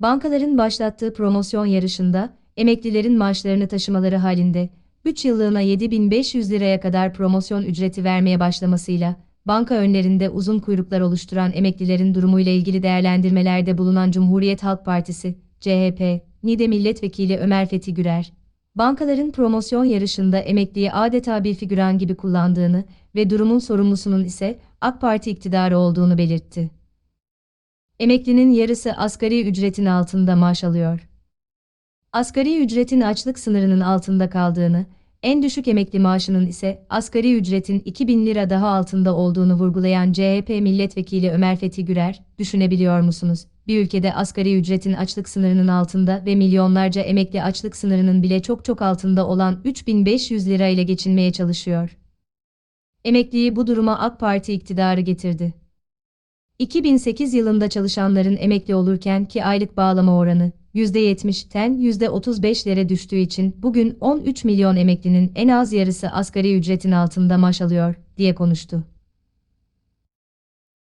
Bankaların başlattığı promosyon yarışında emeklilerin maaşlarını taşımaları halinde 3 yıllığına 7500 liraya kadar promosyon ücreti vermeye başlamasıyla banka önlerinde uzun kuyruklar oluşturan emeklilerin durumuyla ilgili değerlendirmelerde bulunan Cumhuriyet Halk Partisi, CHP, NİDE Milletvekili Ömer Fethi Gürer, bankaların promosyon yarışında emekliyi adeta bir figüran gibi kullandığını ve durumun sorumlusunun ise AK Parti iktidarı olduğunu belirtti. Emeklinin yarısı asgari ücretin altında maaş alıyor. Asgari ücretin açlık sınırının altında kaldığını, en düşük emekli maaşının ise asgari ücretin 2000 lira daha altında olduğunu vurgulayan CHP milletvekili Ömer Fethi Gürer, düşünebiliyor musunuz? Bir ülkede asgari ücretin açlık sınırının altında ve milyonlarca emekli açlık sınırının bile çok çok altında olan 3500 lira ile geçinmeye çalışıyor. Emekliyi bu duruma AK Parti iktidarı getirdi. 2008 yılında çalışanların emekli olurken ki aylık bağlama oranı %70'ten %35'lere düştüğü için bugün 13 milyon emeklinin en az yarısı asgari ücretin altında maaş alıyor, diye konuştu.